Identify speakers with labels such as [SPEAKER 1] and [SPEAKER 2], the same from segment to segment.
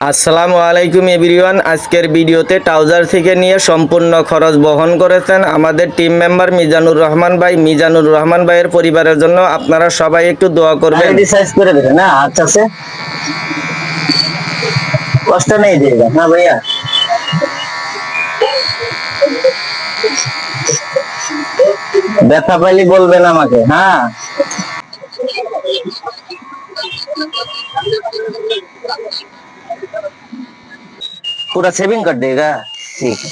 [SPEAKER 1] আসসালামু আলাইকুম এভরিওয়ান। আজকের ভিডিওতে ট্রাউজার থেকে নিয়ে সম্পূর্ণ খরচ বহন করেছেন আমাদের টিম মেম্বার মিজানুর রহমান ভাই। মিজানুর রহমান ভাইয়ের পরিবারের জন্য আপনারা সবাই একটু দোয়া করবেন।
[SPEAKER 2] সাইজ করে দেবে না? আচ্ছা সে কষ্ট নেই দিয়েগা হ্যাঁ भैया ব্যথা পাইলে বলবেন আমাকে হ্যাঁ? पूरा सेविंग कर देगा। ठीक है।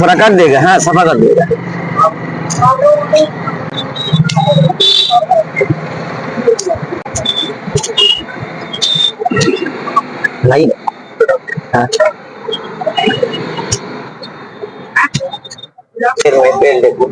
[SPEAKER 2] थोड़ा कर देगा हाँ सफा कर देगा नहीं हाँ फिर मैं पेड़ देखूं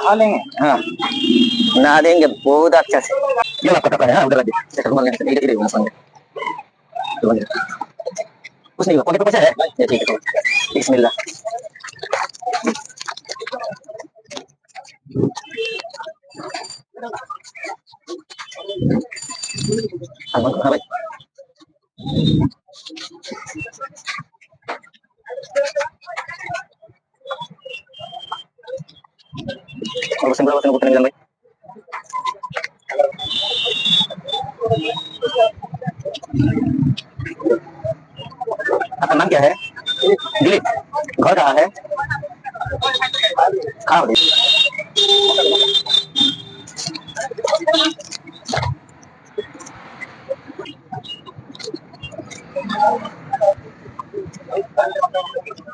[SPEAKER 2] खा लेंगे हाँ। ना देंगे, बहुत अच्छा से। ये आपका टका है, उधर लेंगे इधर इधर संगे कुछ नहीं हुआ। पैसा है, ठीक है। बिस्मिल्लाह। हाँ हाँ भाई। और बस बस को नहीं भाई आपका नाम क्या है दिलीप घर कहाँ है कहाँ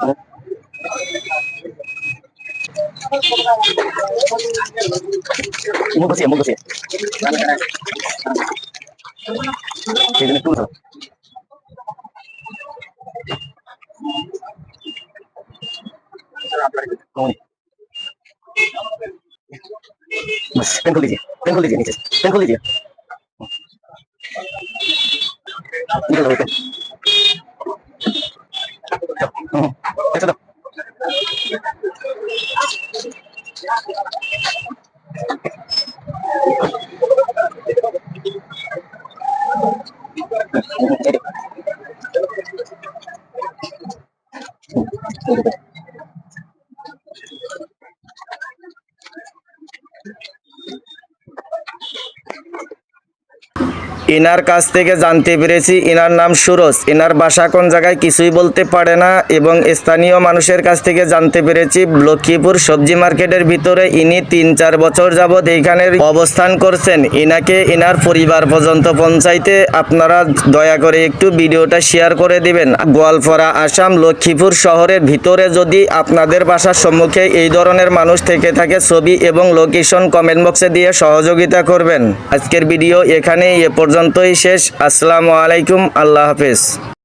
[SPEAKER 2] हो मुंह घुसिए मुंह घुसिए ठीक है टू सौ कौन है? बस पेन खोल लीजिए पेन खोल लीजिए नीचे से, पेन खोल लीजिए निकल Thank you.
[SPEAKER 1] ইনার কাছ থেকে জানতে পেরেছি ইনার নাম সুরজ। ইনার বাসা কোন জায়গায় কিছুই বলতে পারে না এবং স্থানীয় মানুষের কাছ থেকে জানতে পেরেছি লক্ষ্মীপুর সবজি মার্কেটের ভিতরে ইনি তিন চার বছর যাবৎ এইখানে অবস্থান করছেন। ইনাকে ইনার পরিবার পর্যন্ত পৌঁছাইতে আপনারা দয়া করে একটু ভিডিওটা শেয়ার করে দিবেন। গোয়ালপাড়া, আসাম, লক্ষ্মীপুর শহরের ভিতরে যদি আপনাদের বাসার সম্মুখে এই ধরনের মানুষ থেকে থাকে, ছবি এবং লোকেশন কমেন্ট বক্সে দিয়ে সহযোগিতা করবেন। আজকের ভিডিও এখানেই, এ পর্যন্তই শেষ। আসসালামু আলাইকুম আল্লাহ হাফেজ।